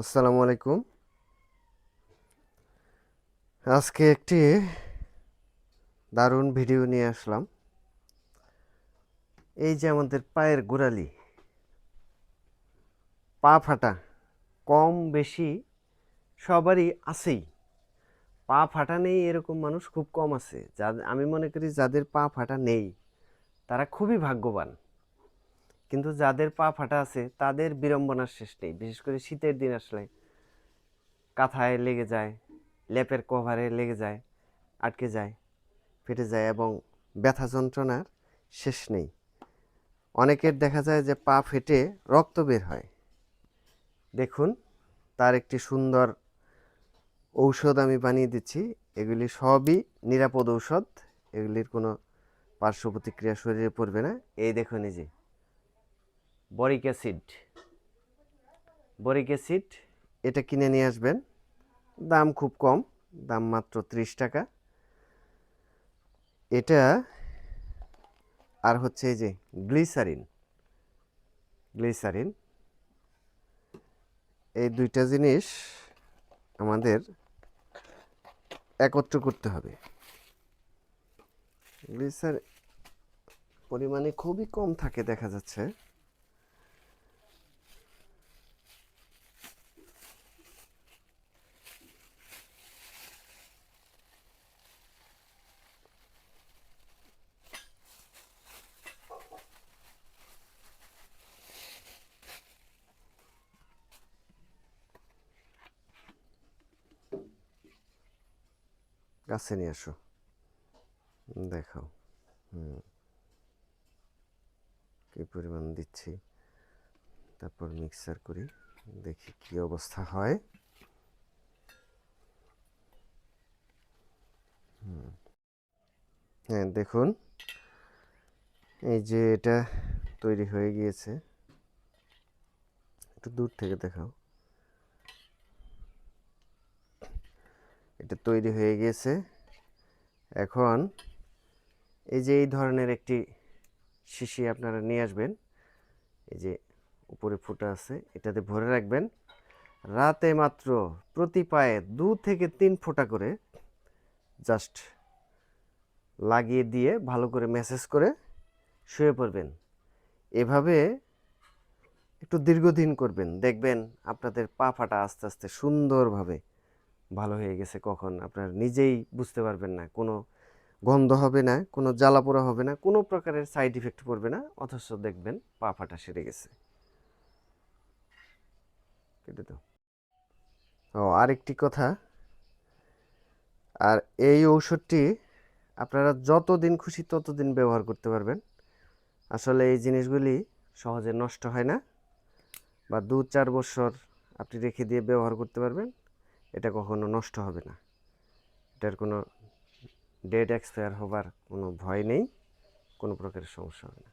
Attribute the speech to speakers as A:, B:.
A: আসসালামু আলাইকুম। আজকে একটি দারুণ ভিডিও নিয়ে আসলাম। এই যে আমাদের পায়ের গোড়ালি, পা ফাটা কম বেশি সবারই আছেই। পা ফাটা নেই এরকম মানুষ খুব কম আছে। যা আমি মনে করি যাদের পা ফাটা নেই, তারা খুবই ভাগ্যবান। কিন্তু যাদের পা ফাটা আছে, তাদের বিড়ম্বনার শেষ নেই। বিশেষ করে শীতের দিন আসলে কাঁথায় লেগে যায়, লেপের কভারে লেগে যায়, আটকে যায়, ফেটে যায় এবং ব্যথা যন্ত্রণার শেষ নেই। অনেকের দেখা যায় যে পা ফেটে রক্ত বের হয়। দেখুন, তার একটি সুন্দর ঔষধ আমি বানিয়ে দিচ্ছি। এগুলি সবই নিরাপদ ঔষধ। এগুলির কোনো পার্শ্ব প্রতিক্রিয়া শরীরে পড়বে না। এই দেখুন এই যে বরিক অ্যাসিড। Boric acid. এটা কিনে নিয়ে আসবেন। দাম খুব কম, দাম মাত্র ত্রিশ টাকা। এটা আর হচ্ছে এই যে গ্লিসারিন। গ্লিসারিন। এই দুইটা জিনিস আমাদের একত্র করতে হবে। গ্লিসার পরিমাণে খুবই কম থাকে দেখা যাচ্ছে। কাছে নিয়ে আসো। দেখাও। হুম। কী পরিমাণ দিচ্ছি? তারপর মিক্সার করি, দেখি কি অবস্থা হয়। হ্যাঁ দেখুন। এই যে এটা তৈরি হয়ে গিয়েছে। একটু দূর থেকে দেখাও। এটা তৈরি হয়ে গিয়েছে এখন এই যে এই ধরনের একটি শিশি আপনারা নিয়ে আসবেন, এই যে উপরে ফুটা আছে, এটাতে ভরে রাখবেন। রাতে মাত্র প্রতি পায়ে দু থেকে তিন ফোঁটা করে জাস্ট লাগিয়ে দিয়ে ভালো করে মেসেজ করে শুয়ে পড়বেন। এভাবে একটু দীর্ঘদিন করবেন। দেখবেন আপনাদের পা ফাটা আস্তে আস্তে সুন্দরভাবে ভালো হয়ে গেছে কখন? আপনার নিজেই বুঝতে পারবেন না। কোনো গন্ধ হবে না, কোনো জ্বালা পোড়া হবে না, কোনো প্রকারের সাইড ইফেক্ট পড়বে না, অথচ দেখবেন পা ফাটা সেরে গেছে। ও, আরেকটি কথা। আর এই ঔষধটি আপনারা যতদিন খুশি ততদিন ব্যবহার করতে পারবেন। আসলে এই জিনিসগুলি সহজে নষ্ট হয় না। বা দু চার বছর আপনি রেখে দিয়ে ব্যবহার করতে পারবেন। এটা কখনো নষ্ট হবে না। এটার কোনো ডেট এক্সপায়ার হবার কোনো ভয় নেই, কোনো প্রকারের সমস্যা হবে না।